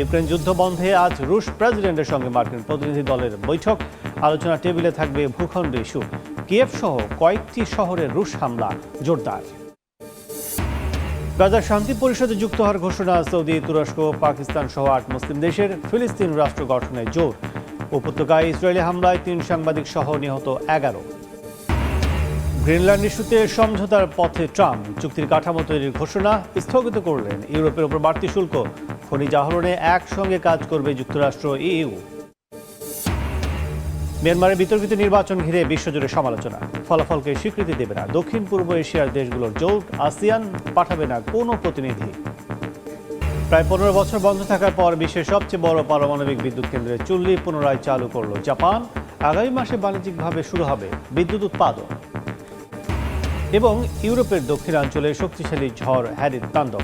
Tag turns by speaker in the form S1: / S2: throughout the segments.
S1: Ukraine যুদ্ধ বন্ধে আজ রুশ প্রেসিডেন্টের সঙ্গে মার্কিন প্রতিনিধি দলের বৈঠক। আলোচনা টেবিলে থাকবে ভূখণ্ড ইস্যু। কিয়েভ সহ কয়েকটি শহরে রুশ হামলা, জোরদার। গাজার শান্তি পরিষদে যুক্ত হওয়ার ঘোষণা সৌদি, তুরস্ক, পাকিস্তান সহ আট মুসলিম দেশের ফিলিস্তিন রাষ্ট্র গঠনে জোর। উপত্যকায় ইসরায়েলি হামলায় তিন সাংবাদিক সহ নিহত এগারো। গ্রিনল্যান্ড ইস্যুতে সমঝোতার পথে ট্রাম্প। চুক্তির কাঠামো তৈরির ঘোষণা স্থগিত করলেন। ইউরোপের উপর বাড়তি শুল্ক খনিজ আহরণে একসঙ্গে কাজ করবে যুক্তরাষ্ট্র, ইইউ। মিয়ানমারের বিতর্কিত নির্বাচন ঘিরে বিশ্বজুড়ে সমালোচনা। ফলাফলকে স্বীকৃতি দেবে না। দক্ষিণ পূর্ব এশিয়ার দেশগুলোর জোট আসিয়ান পাঠাবে না কোনো প্রতিনিধি। প্রায় পনেরো বছর বন্ধ থাকার পর বিশ্বের সবচেয়ে বড় পারমাণবিক বিদ্যুৎ কেন্দ্রের চুল্লি পুনরায় চালু করল জাপান। আগামী মাসে বাণিজ্যিকভাবে শুরু হবে বিদ্যুৎ উৎপাদন। এবং ইউরোপের দক্ষিণাঞ্চলে শক্তিশালী ঝড় হ্যারির তাণ্ডব।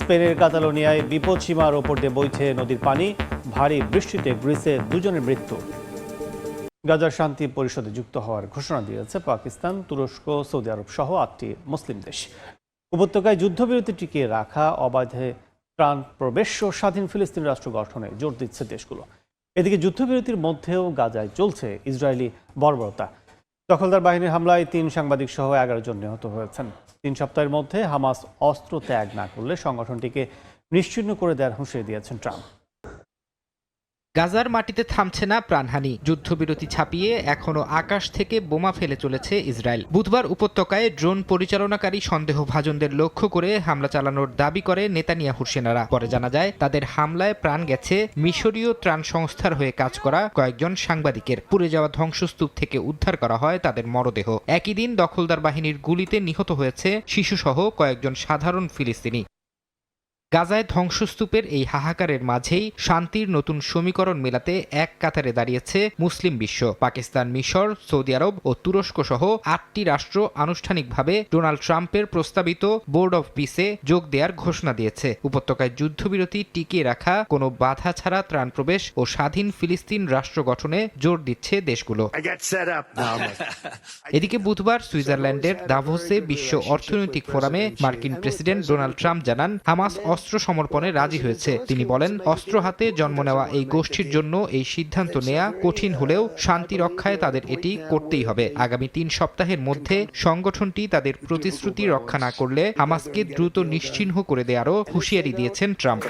S1: স্পেনের কাতালোনিয়ায় বিপদসীমার ওপর দিয়ে বইছে নদীর পানি। ভারী বৃষ্টিতে গ্রিসে দুজনের মৃত্যু। গাজার শান্তি পরিষদে যুক্ত হওয়ার ঘোষণা দিয়েছে পাকিস্তান, তুরস্ক, সৌদি আরব সহ আটটি মুসলিম দেশ। উপত্যকায় যুদ্ধবিরতি টিকিয়ে রাখা, অবাধে প্রাণ প্রবেশ ও স্বাধীন ফিলিস্তিন রাষ্ট্র গঠনে জোর দিচ্ছে দেশগুলো। এদিকে যুদ্ধবিরতির মধ্যেও গাজায় চলছে ইসরায়েলি বর্বরতা। দখলদার বাহিনীর হামলায় তিন সাংবাদিক সহ এগারো জন নিহত হয়েছেন। তিন সপ্তাহের মধ্যে হামাস অস্ত্র ত্যাগ না করলে সংগঠনটিকে নিশ্চিহ্ন করে দেওয়ার হুঁশিয়ে দিয়েছেন ট্রাম্প।
S2: গাজার মাটিতে থামছে না প্রাণহানি। যুদ্ধবিরতি ছাপিয়ে এখনও আকাশ থেকে বোমা ফেলে চলেছে ইসরায়েল। বুধবার উপত্যকায় ড্রোন পরিচালনাকারী সন্দেহভাজনদের লক্ষ্য করে হামলা চালানোর দাবি করে নেতানিয়াহুর সেনারা। পরে জানা যায়, তাদের হামলায় প্রাণ গেছে মিশরীয় ত্রাণ সংস্থার হয়ে কাজ করা কয়েকজন সাংবাদিকের। পুড়ে যাওয়া ধ্বংসস্তূপ থেকে উদ্ধার করা হয় তাদের মরদেহ। একই দিন দখলদার বাহিনীর গুলিতে নিহত হয়েছে শিশুসহ কয়েকজন সাধারণ ফিলিস্তিনি। গাজায় ধ্বংসস্তূপের এই হাহাকারের মাঝেই শান্তির নতুন সমীকরণ মেলাতে এক কাতারে দাঁড়িয়েছে মুসলিম বিশ্ব। পাকিস্তান মিশর সৌদি আরব ও তুরস্ক সহ আটটি রাষ্ট্র আনুষ্ঠানিকভাবে ডোনাল্ড ট্রাম্পের প্রস্তাবিত বোর্ড অফ পিসে যোগ দেওয়ার ঘোষণা দিয়েছে। উপত্যকায় যুদ্ধবিরতি টিকিয়ে রাখা কোনো বাধা ছাড়া ত্রাণ প্রবেশ ও স্বাধীন ফিলিস্তিন রাষ্ট্র গঠনে জোর দিচ্ছে দেশগুলো। এদিকে বুধবার সুইজারল্যান্ডের দাভোসে বিশ্ব অর্থনৈতিক ফোরামে মার্কিন প্রেসিডেন্ট ডোনাল্ড ট্রাম্প জানান হামাস অস্ত্র অস্ত্র সমর্পণে রাজি হয়েছে। তিনি বলেন, অস্ত্র হাতে জন্ম নেওয়া এই গোষ্ঠীর জন্য এই সিদ্ধান্ত নেয়া কঠিন হলেও শান্তি রক্ষায় তাদের এটি করতেই হবে। আগামী তিন সপ্তাহের মধ্যে সংগঠনটি তাদের প্রতিশ্রুতি রক্ষা না করলে হামাসকে দ্রুত নিশ্চিহ্ন করে দেয়ারও হুঁশিয়ারি দিয়েছেন ট্রাম্প।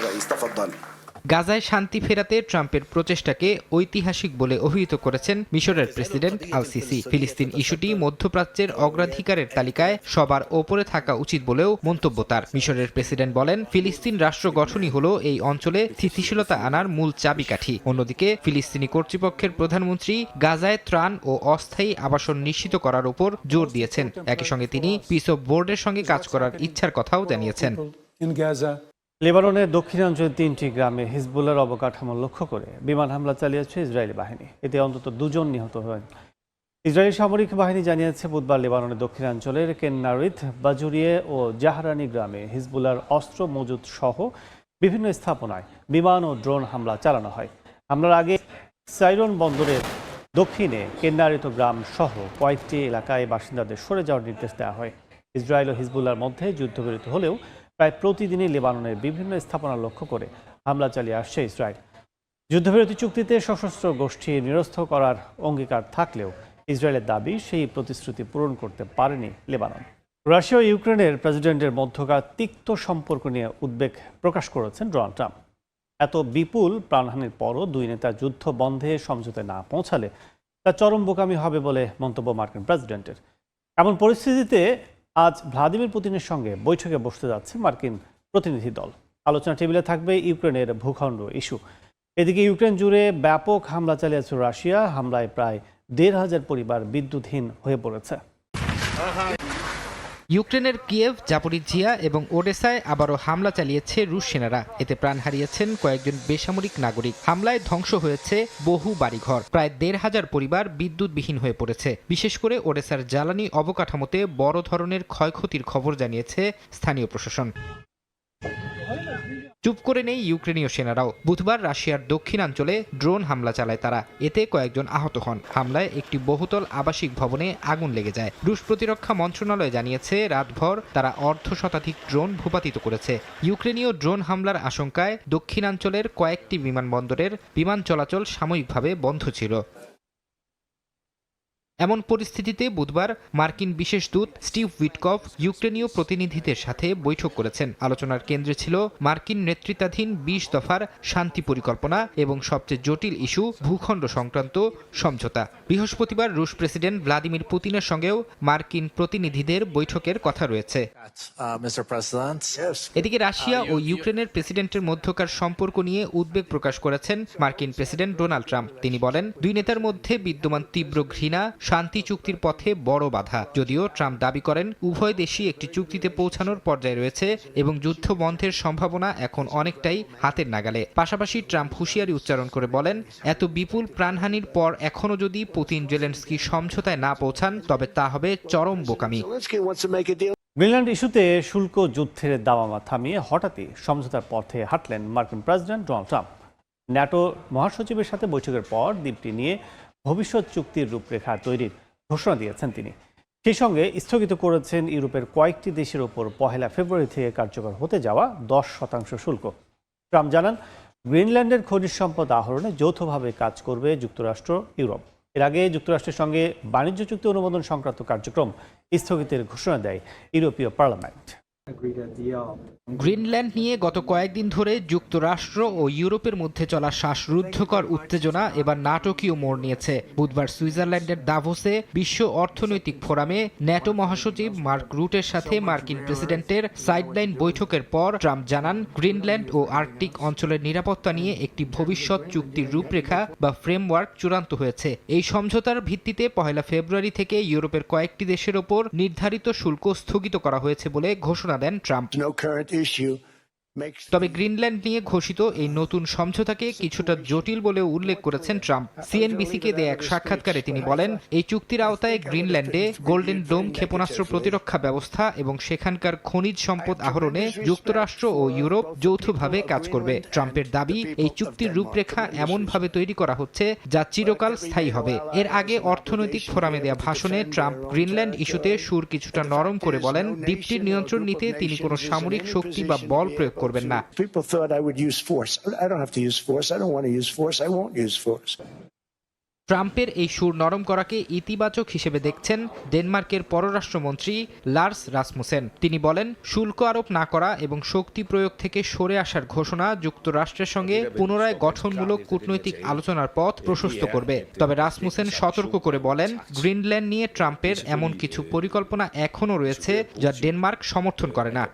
S2: গাজায় শান্তি ফেরাতে ট্রাম্পের প্রচেষ্টাকে ঐতিহাসিক বলে অভিহিত করেছেন মিশরের প্রেসিডেন্ট আল সিসি ফিলিস্তিন ইস্যুটি মধ্যপ্রাচ্যের অগ্রাধিকারের তালিকায় সবার ওপরে থাকা উচিত বলেও মন্তব্য তার। মিশরের প্রেসিডেন্ট বলেন, ফিলিস্তিন রাষ্ট্র গঠনই হলো এই অঞ্চলে স্থিতিশীলতা আনার মূল চাবিকাঠি। অন্যদিকে, ফিলিস্তিনি কর্তৃপক্ষের প্রধানমন্ত্রী গাজায় ত্রাণ ও অস্থায়ী আবাসন নিশ্চিত করার উপর জোর দিয়েছেন। একই সঙ্গে তিনি পিস অফ বোর্ডের সঙ্গে কাজ করার ইচ্ছার কথাও জানিয়েছেন.
S1: লেবাননের দক্ষিণাঞ্চলের তিনটি গ্রামে হিজবুল্লার অবকাঠামো লক্ষ্য করে বিমান হামলা চালিয়েছে ইসরায়েলি বাহিনী। এতে অন্তত দুজন নিহত হন। ইসরায়েলি সামরিক বাহিনী জানিয়েছে, বুধবার লেবাননের দক্ষিণাঞ্চলের কেন্নারিথ বাজুরিয়ে ও জাহারানি গ্রামে হিজবুল্লার অস্ত্র মজুদ সহ বিভিন্ন স্থাপনায় বিমান ও ড্রোন হামলা চালানো হয়। হামলার আগে সাইরন বন্দরের দক্ষিণে কেন্নারিত গ্রাম সহ কয়েকটি এলাকায় বাসিন্দাদের সরে যাওয়ার নির্দেশ দেওয়া হয়। ইসরায়েল ও হিজবুল্লার মধ্যে যুদ্ধবিরতি হলেও প্রায় প্রতিদিনই লেবাননের বিভিন্ন স্থাপনা লক্ষ্য করে হামলা চালিয়ে আসছে ইসরায়েল। যুদ্ধবিরতি চুক্তিতে সশস্ত্র গোষ্ঠী নিরস্ত করার অঙ্গীকার থাকলেও ইসরায়েলের দাবি সেই প্রতিশ্রুতি পূরণ করতে পারেনি লেবানন। রাশিয়া ও ইউক্রেনের প্রেসিডেন্টের মধ্যকার তিক্ত সম্পর্ক নিয়ে উদ্বেগ প্রকাশ করেছেন ডোনাল্ড ট্রাম্প। এত বিপুল প্রাণহানির পরও দুই নেতা যুদ্ধ বন্ধে সমঝোতায় না পৌঁছালে তা চরম বোকামি হবে বলে মন্তব্য মার্কিন প্রেসিডেন্টের। এমন পরিস্থিতিতে আজ ভ্লাদিমির পুতিনের সঙ্গে বৈঠকে বসতে যাচ্ছে মার্কিন প্রতিনিধি দল। আলোচনা টেবিলে থাকবে ইউক্রেনের ভূখণ্ড ইস্যু। এদিকে ইউক্রেন জুড়ে ব্যাপক হামলা চালিয়েছে রাশিয়া। হামলায় প্রায় দেড় হাজার পরিবার বিদ্যুৎহীন হয়ে পড়েছে।
S2: ইউক্রেনের কিয়েভ জাপরিজিয়া এবং ওডেসায় আবারও হামলা চালিয়েছে রুশ সেনারা। এতে প্রাণ হারিয়েছেন কয়েকজন বেসামরিক নাগরিক। হামলায় ধ্বংস হয়েছে বহু বাড়িঘর। প্রায় দেড় হাজার পরিবার বিদ্যুৎবিহীন হয়ে পড়েছে। বিশেষ করে ওডেসার জ্বালানি অবকাঠামোতে বড় ধরনের ক্ষয়ক্ষতির খবর জানিয়েছে স্থানীয় প্রশাসন। চুপ করে নেই ইউক্রেনীয় সেনারাও। বুধবার রাশিয়ার দক্ষিণাঞ্চলে ড্রোন হামলা চালায় তারা। এতে কয়েকজন আহত হন। হামলায় একটি বহুতল আবাসিক ভবনে আগুন লেগে যায়। রুশ প্রতিরক্ষা মন্ত্রণালয় জানিয়েছে, রাতভর তারা অর্ধ শতাধিক ড্রোন ভূপাতিত করেছে। ইউক্রেনীয় ড্রোন হামলার আশঙ্কায় দক্ষিণাঞ্চলের কয়েকটি বিমানবন্দরের বিমান চলাচল সাময়িকভাবে বন্ধ ছিল। এমন পরিস্থিতিতে বুধবার মার্কিন বিশেষ দূত স্টিভ উইটকফ ইউক্রেনীয় প্রতিনিধিদের সাথে বৈঠক করেছেন। আলোচনার কেন্দ্রে ছিল মার্কিন নেতৃত্বাধীন বিশ দফার শান্তি পরিকল্পনা এবং সবচেয়ে জটিল ইস্যু ভূখণ্ড সংক্রান্ত সমঝোতা। বৃহস্পতিবার রুশ প্রেসিডেন্ট ভ্লাদিমির পুতিনের সঙ্গেও মার্কিন প্রতিনিধিদের বৈঠকের কথা রয়েছে।
S3: Uh.
S2: এদিকে রাশিয়া ও ইউক্রেনের প্রেসিডেন্টের মধ্যকার সম্পর্ক নিয়ে উদ্বেগ প্রকাশ করেছেন মার্কিন প্রেসিডেন্ট ডোনাল্ড ট্রাম্প। তিনি বলেন দুই নেতার মধ্যে বিদ্যমান তীব্র ঘৃণা শান্তি চুক্তির পথে বড় বাধা। যদিও ট্রাম্প দাবি করেন উভয় দেশই একটি চুক্তিতে পৌঁছানোর পর্যায়ে রয়েছে এবং যুদ্ধ বন্ধের সম্ভাবনা এখন অনেকটাই হাতের নাগালে। পাশাপাশি ট্রাম্প হুঁশিয়ারি উচ্চারণ করে বলেন এত বিপুল প্রাণহানির পর এখনও যদি পুতিন জেলেন্সকি সমঝোতায় না পৌঁছান তবে তা হবে চরম বোকামি.
S1: গ্রিনল্যান্ড ইস্যুতে শুল্ক যুদ্ধের দামামা থামিয়ে হঠাৎই সমঝোতার পথে হাঁটলেন মার্কিন প্রেসিডেন্ট ডোনাল্ড ট্রাম্প। ন্যাটো মহাসচিবের সাথে বৈঠকের পর দ্বীপটি নিয়ে ভবিষ্যৎ চুক্তির রূপরেখা তৈরির ঘোষণা দিয়েছেন তিনি। সেই সঙ্গে স্থগিত করেছেন ইউরোপের কয়েকটি দেশের ওপর পহেলা ফেব্রুয়ারি থেকে কার্যকর হতে যাওয়া দশ শতাংশ শুল্ক। ট্রাম্প জানান, গ্রিনল্যান্ডের খনিজ সম্পদ আহরণে যৌথভাবে কাজ করবে যুক্তরাষ্ট্র, ইউরোপ। এর আগে যুক্তরাষ্ট্রের সঙ্গে বাণিজ্য চুক্তি অনুমোদন সংক্রান্ত কার্যক্রম স্থগিতের ঘোষণা দেয় ইউরোপীয় পার্লামেন্ট।
S2: গ্রিনল্যান্ড নিয়ে গত কয়েকদিন ধরে যুক্তরাষ্ট্র ও ইউরোপের মধ্যে চলা শ্বাসরুদ্ধকর উত্তেজনা এবার নাটকীয় মোড় নিয়েছে। বুধবার সুইজারল্যান্ডের দাভোসে বিশ্ব অর্থনৈতিক ফোরামে ন্যাটো মহাসচিব মার্ক রুটের সাথে মার্কিন প্রেসিডেন্টের সাইডলাইন বৈঠকের পর ট্রাম্প জানান, গ্রিনল্যান্ড ও আর্কটিক অঞ্চলের নিরাপত্তা নিয়ে একটি ভবিষ্যৎ চুক্তির রূপরেখা বা ফ্রেমওয়ার্ক চূড়ান্ত হয়েছে। এই সমঝোতার ভিত্তিতে পহেলা ফেব্রুয়ারি থেকে ইউরোপের কয়েকটি দেশের ওপর নির্ধারিত শুল্ক স্থগিত করা হয়েছে বলে ঘোষণা President Trump.
S4: No current issue
S2: তবে গ্রিনল্যান্ড নিয়ে ঘোষিত এই নতুন সমঝোতাকে কিছুটা জটিল বলে উল্লেখ করেছেন ট্রাম্প। সিএনবিসিকে দেয়া এক সাক্ষাৎকারে তিনি বলেন, এই চুক্তির আওতায় গ্রিনল্যান্ডে গোল্ডেন ডোম ক্ষেপণাস্ত্র প্রতিরক্ষা ব্যবস্থা এবং সেখানকার খনিজ সম্পদ আহরণে যুক্তরাষ্ট্র ও ইউরোপ যৌথভাবে কাজ করবে। ট্রাম্পের দাবি, এই চুক্তির রূপরেখা এমনভাবে তৈরি করা হচ্ছে যা চিরকাল স্থায়ী হবে। এর আগে অর্থনৈতিক ফোরামে দেয়া ভাষণে ট্রাম্প গ্রিনল্যান্ড ইস্যুতে সুর কিছুটা নরম করে বলেন, দ্বীপটির নিয়ন্ত্রণ নিতে তিনি কোনো সামরিক শক্তি বা বল প্রয়োগ করবেন না
S4: People thought I would use force. I don't have to use force. I don't want to use force. I won't use force.
S2: ট্রাম্পের এই সুর নরম করাকে ইতিবাচক হিসেবে দেখছেন ডেনমার্কের পররাষ্ট্রমন্ত্রী লার্স রাসমুসেন তিনি বলেন শুল্ক আরোপ না করা এবং শক্তি প্রয়োগ থেকে সরে আসার ঘোষণা যুক্তরাষ্ট্রের সঙ্গে পুনরায় গঠনমূলক কূটনৈতিক আলোচনার পথ প্রশস্ত করবে তবে রাসমুসেন সতর্ক করে বলেন গ্রিনল্যান্ড নিয়ে ট্রাম্পের এমন কিছু পরিকল্পনা এখনও রয়েছে যা ডেনমার্ক সমর্থন করে না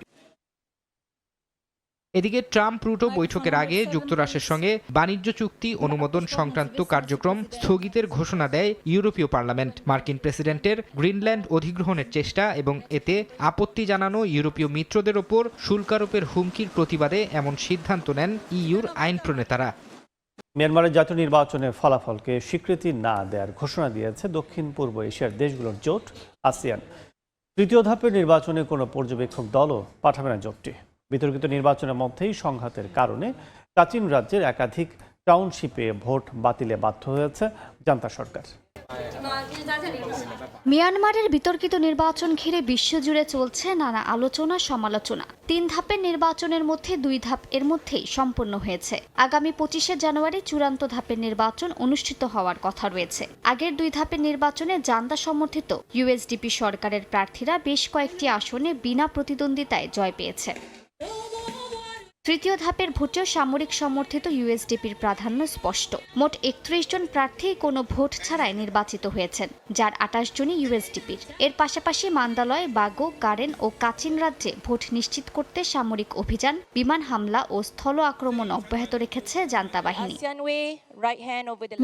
S2: এদিকে ট্রাম্প রুটো বৈঠকের আগে যুক্তরাষ্ট্রের সঙ্গে বাণিজ্য চুক্তি অনুমোদন সংক্রান্ত কার্যক্রম স্থগিতের ঘোষণা দেয় ইউরোপীয় পার্লামেন্ট। মার্কিন প্রেসিডেন্টের গ্রিনল্যান্ড অধিগ্রহণের চেষ্টা এবং এতে আপত্তি জানানো ইউরোপীয় মিত্রদের ওপর শুল্কারোপের হুমকির প্রতিবাদে এমন সিদ্ধান্ত নেন ইইউর আইন প্রণেতারা।
S1: মিয়ানমারের জাতীয় নির্বাচনের ফলাফলকে স্বীকৃতি না দেওয়ার ঘোষণা দিয়েছে দক্ষিণ পূর্ব এশিয়ার দেশগুলোর জোট আসিয়ান। তৃতীয় ধাপের নির্বাচনে কোনো পর্যবেক্ষক দলও পাঠাবে না জোটটি। বিতর্কিত নির্বাচনের মধ্যেই সংঘাতের কারণে কাচিন রাজ্যের একাধিক টাউনশিপে ভোট বাতিলে বাধ্য হয়েছে জান্তা সরকার।
S5: মিয়ানমারের বিতর্কিত নির্বাচন ঘিরে বিশ্বজুড়ে চলছে নানা আলোচনা, সমালোচনা। তিন ধাপের নির্বাচনের মধ্যে দুই ধাপ এর মধ্যেই সম্পন্ন হয়েছে। আগামী পঁচিশে জানুয়ারি চূড়ান্ত ধাপের নির্বাচন অনুষ্ঠিত হওয়ার কথা রয়েছে। আগের দুই ধাপের নির্বাচনে জান্দা সমর্থিত ইউএসডিপি সরকারের প্রার্থীরা বেশ কয়েকটি আসনে বিনা প্রতিদ্বন্দ্বিতায় জয় পেয়েছে। তৃতীয় ধাপের ভোটেও সামরিক সমর্থিত ইউএসডিপির প্রাধান্য স্পষ্ট। মোট একত্রিশ জন প্রার্থী কোনো ভোট ছাড়াই নির্বাচিত হয়েছেন, যার আটাশ জনই ইউএসডিপির এর পাশাপাশি মান্দালয়, বাগো, কারেন ও কাচিন রাজ্যে ভোট নিশ্চিত করতে সামরিক অভিযান, বিমান হামলা ও স্থল আক্রমণ অব্যাহত রেখেছে জান্তা বাহিনী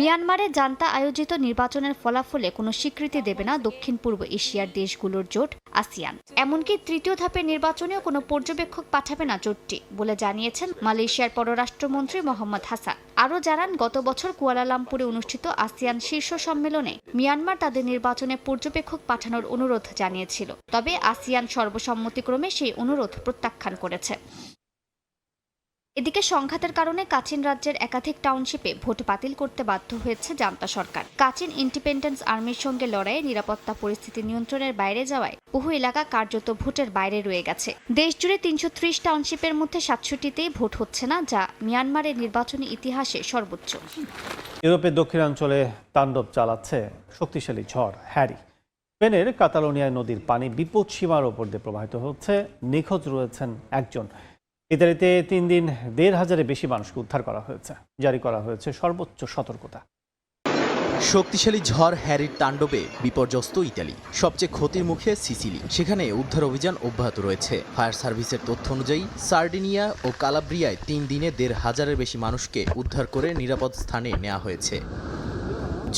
S5: মিয়ানমারে জান্তা আয়োজিত নির্বাচনের ফলাফলে কোনো স্বীকৃতি দেবে না দক্ষিণ পূর্ব এশিয়ার দেশগুলোর জোট আসিয়ান এমনকি তৃতীয় ধাপের নির্বাচনেও কোনো পর্যবেক্ষক পাঠাবে না জোটটি, বলে জানিয়েছেন মালয়েশিয়ার পররাষ্ট্রমন্ত্রী মোহাম্মদ হাসান। আরও জানান, গত বছর কুয়ালালামপুরে অনুষ্ঠিত আসিয়ান শীর্ষ সম্মেলনে মিয়ানমার তাদের নির্বাচনে পর্যবেক্ষক পাঠানোর অনুরোধ জানিয়েছিল। তবে আসিয়ান সর্বসম্মতিক্রমে সেই অনুরোধ প্রত্যাখ্যান করেছে। এদিকে সংঘাতের কারণে কাচিন রাজ্যের একাধিক টাউনশিপে ভোট বাতিল করতে বাধ্য হয়েছে জান্তা সরকার। কাচিন ইন্ডিপেন্ডেন্স আর্মির সঙ্গে লড়াইয়ে নিরাপত্তা পরিস্থিতি নিয়ন্ত্রণের বাইরে যাওয়ায় বহু এলাকা কার্যত ভোটের বাইরে রয়ে গেছে। দেশজুড়ে তিনশো ত্রিশ টাউনশিপের মধ্যে সাতষট্টিতেই ভোট হচ্ছে না, যা মিয়ানমারের নির্বাচনী ইতিহাসে সর্বোচ্চ।
S1: ইউরোপের দক্ষিণাঞ্চলে তাণ্ডব চালাচ্ছে শক্তিশালী ঝড় হ্যারি। স্পেনের কাতালোনিয়ায় নদীর পানি বিপদ সীমার ওপর দিয়ে প্রবাহিত হচ্ছে। নিখোঁজ রয়েছেন একজন। ইতালিতে তিন দিন দেড় হাজারের বেশি মানুষকে উদ্ধার করা হয়েছে। জারি করা হয়েছে সর্বোচ্চ সতর্কতা।
S6: শক্তিশালী ঝড় হ্যারির তাণ্ডবে বিপর্যস্ত ইতালি। সবচেয়ে ক্ষতির মুখে সিসিলি। সেখানে উদ্ধার অভিযান অব্যাহত রয়েছে। ফায়ার সার্ভিসের তথ্য অনুযায়ী, সার্ডিনিয়া ও কালাব্রিয়ায় তিন দিনে দেড় হাজারের বেশি মানুষকে উদ্ধার করে নিরাপদ স্থানে নেওয়া হয়েছে।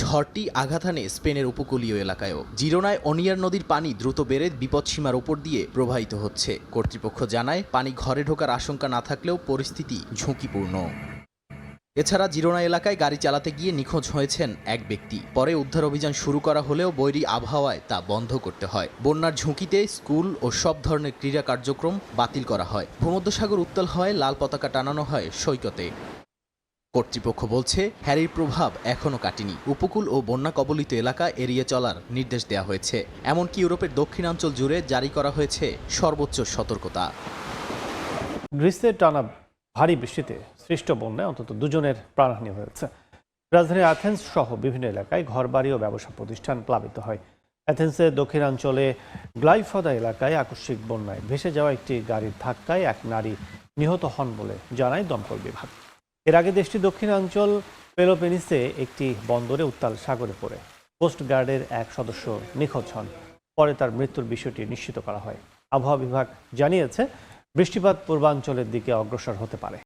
S6: ঝড়টি আঘাত হানে স্পেনের উপকূলীয় এলাকায়ও। জিরোনায় অনিয়ার নদীর পানি দ্রুত বেড়ে বিপদসীমার ওপর দিয়ে প্রবাহিত হচ্ছে। কর্তৃপক্ষ জানায়, পানি ঘরে ঢোকার আশঙ্কা না থাকলেও পরিস্থিতি ঝুঁকিপূর্ণ। এছাড়া জিরোনা এলাকায় গাড়ি চালাতে গিয়ে নিখোঁজ হয়েছেন এক ব্যক্তি। পরে উদ্ধার অভিযান শুরু করা হলেও বৈরী আবহাওয়ায় তা বন্ধ করতে হয়। বন্যার ঝুঁকিতে স্কুল ও সব ধরনের ক্রীড়া কার্যক্রম বাতিল করা হয়। ভূমধ্যসাগর উত্তাল হয় লাল পতাকা টানানো হয় সৈকতে। কর্তৃপক্ষ বলছে, হ্যারির প্রভাব এখনও কাটেনি। উপকূল ও বন্যা কবলিত এলাকা এড়িয়ে চলার নির্দেশ দেওয়া হয়েছে। এমনকি ইউরোপের দক্ষিণাঞ্চল জুড়ে জারি করা হয়েছে সর্বোচ্চ সতর্কতা।
S1: গ্রিসের টানা ভারী বৃষ্টিতে সৃষ্ট বন্যায় অন্তত দুজনের প্রাণহানি হয়েছে। রাজধানী অ্যাথেন্স সহ বিভিন্ন এলাকায় ঘরবাড়ি ও ব্যবসা প্রতিষ্ঠান প্লাবিত হয়। অ্যাথেন্সের দক্ষিণাঞ্চলে গ্লাইফদা এলাকায় আকস্মিক বন্যায় ভেসে যাওয়া একটি গাড়ির ধাক্কায় এক নারী নিহত হন বলে জানায় দমকল বিভাগ। এর আগে দেশটি দক্ষিণাঞ্চল পেলোপেনিসে একটি বন্দরে উত্তাল সাগরে পড়ে। কোস্ট গার্ডের এক সদস্য নিখোঁজ হন। পরে তার মৃত্যুর বিষয়টি নিশ্চিত করা হয়। আবহাওয়া বিভাগ জানিয়েছে, বৃষ্টিপাত পূর্বাঞ্চলের দিকে অগ্রসর হতে পারে।